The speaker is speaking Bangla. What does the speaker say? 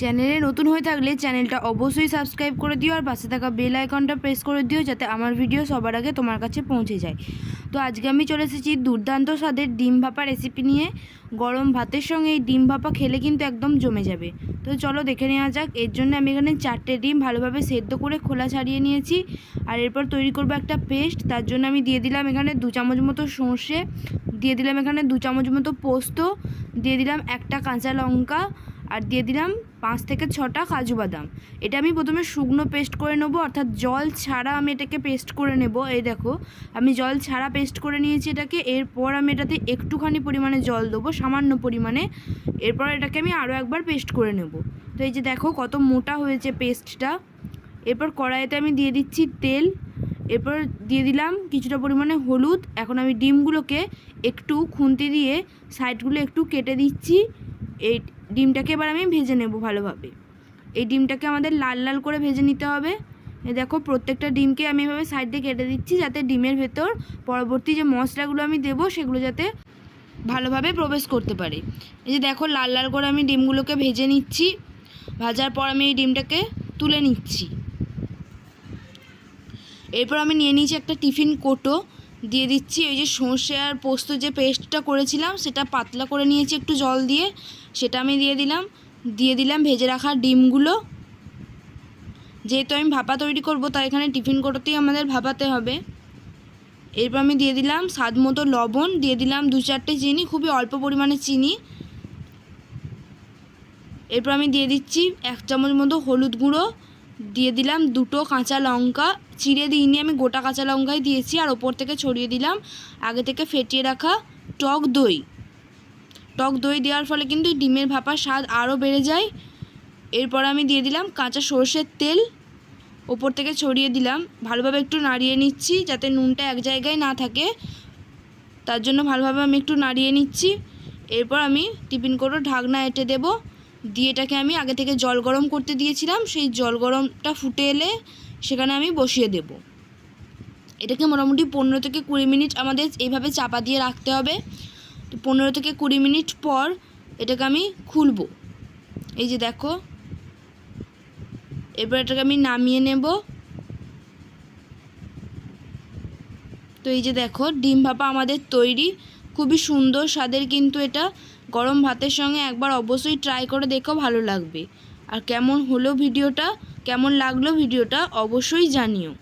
চ্যানেলে নতুন হয়ে থাকলে চ্যানেলটা অবশ্যই সাবস্ক্রাইব করে দিও আর পাশে থাকা বেল আইকনটা প্রেস করে দিও যাতে আমার ভিডিও সবার আগে তোমার কাছে পৌঁছে যায়। তো আজকে আমি চলে এসেছি দুর্দান্ত স্বাদের ডিম ভাপা রেসিপি নিয়ে। গরম ভাতের সঙ্গে এই ডিম ভাপা খেলে কিন্তু একদম জমে যাবে। তো চলো দেখে নেওয়া যাক। এর জন্য আমি এখানে চারটে ডিম ভালোভাবে সেদ্ধ করে খোলা ছাড়িয়ে নিয়েছি। আর এরপর তৈরি করব একটা পেস্ট। তার জন্য আমি দিয়ে দিলাম এখানে দু চামচ মতো সর্ষে, দিয়ে দিলাম এখানে দু চামচ মতো পোস্ত, দিয়ে দিলাম একটা কাঁচা লঙ্কা আর দিয়ে দিলাম পাঁচ থেকে ছটা কাজু বাদাম। এটা আমি প্রথমে শুকনো পেস্ট করে নেব, অর্থাৎ জল ছাড়া আমি এটাকে পেস্ট করে নেব। এই দেখো, আমি জল ছাড়া পেস্ট করে নিয়েছি এটাকে, এরপর আমি এটাতে একটুখানি পরিমাণে জল দেবো, সামান্য পরিমাণে। এরপর এটাকে আমি আরও একবার পেস্ট করে নেব। তো এই যে দেখো, কত মোটা হয়েছে পেস্টটা। এরপর কড়াইতে আমি দিয়ে দিচ্ছি তেল। এরপর দিয়ে দিলাম কিছুটা পরিমাণে হলুদ। এখন আমি ডিমগুলোকে একটু খুন্তি দিয়ে সাইডগুলো একটু কেটে দিচ্ছি। এই ডিমটাকে এবার আমি ভেজে নেব ভালোভাবে। এই ডিমটাকে আমাদের লাল লাল করে ভেজে নিতে হবে। দেখো, প্রত্যেকটা ডিমকে আমি এভাবে সাইড দিয়ে কেটে দিচ্ছি যাতে ডিমের ভেতর পরবর্তী যে মশলাগুলো আমি দেবো সেগুলো যাতে ভালোভাবে প্রবেশ করতে পারে। এই যে দেখো, লাল লাল করে আমি ডিমগুলোকে ভেজে নিচ্ছি। ভাজার পর আমি এই ডিমটাকে তুলে নিচ্ছি। এরপর আমি নিয়ে নিয়েছি একটা টিফিন কোটো। দিয়ে দিচ্ছি। ওই যে সর্ষে আর পোস্ত যে পেস্টটা করেছিলাম, সেটা পাতলা করে নিয়েছি একটু জল দিয়ে। সেটা আমি দিয়ে দিলাম। দিয়ে দিলাম ভেজে রাখা ডিমগুলো। যেহেতু আমি ভাপা তৈরি করব, তাই এখানে টিফিন করতেই আমাদের ভাপাতে হবে। এরপর আমি দিয়ে দিলাম স্বাদ মতো লবণ, দিয়ে দিলাম দু চারটে চিনি, খুবই অল্প পরিমাণে চিনি। এরপর আমি দিয়ে দিচ্ছি এক চামচ মতো হলুদ গুঁড়ো দিয়ে দিলাম দুটো কাঁচা লঙ্কা। চিড়ে দিইনি আমি, গোটা কাঁচা লঙ্কাই দিয়েছি আর ওপর থেকে ছড়িয়ে দিলাম আগে থেকে ফেটিয়ে রাখা টক দই। টক দই দেওয়ার ফলে কিন্তু ডিমের ভাপার স্বাদ আরও বেড়ে যায়। এরপর আমি দিয়ে দিলাম কাঁচা সর্ষের তেল। ওপর থেকে ছড়িয়ে দিলাম। ভালোভাবে একটু নাড়িয়ে নিচ্ছি যাতে নুনটা এক জায়গায় না থাকে। তার জন্য ভালোভাবে আমি একটু নাড়িয়ে নিচ্ছি। এরপর আমি টিফিন করে ঢাকনা এঁটে দেবো। দিয়ে এটাকে আমি আগে থেকে জল গরম করতে দিয়েছিলাম, সেই জল গরমটা ফুটে এলে সেখানে আমি বসিয়ে দেব। এটাকে মোটামুটি পনেরো থেকে কুড়ি মিনিট আমাদের এইভাবে চাপা দিয়ে রাখতে হবে। তো পনেরো থেকে কুড়ি মিনিট পর এটাকে আমি খুলবো। এই যে দেখো এরপর এটাকে আমি নামিয়ে নেব। তো এই যে দেখো, ডিম ভাপা আমাদের তৈরি। খুবই সুন্দর স্বাদের কিন্তু এটা। গরম ভাতের সঙ্গে একবার অবশ্যই ট্রাই করে দেখো, ভালো লাগবে। আর কেমন হলো ভিডিওটা, কেমন লাগল ভিডিওটা অবশ্যই জানিও।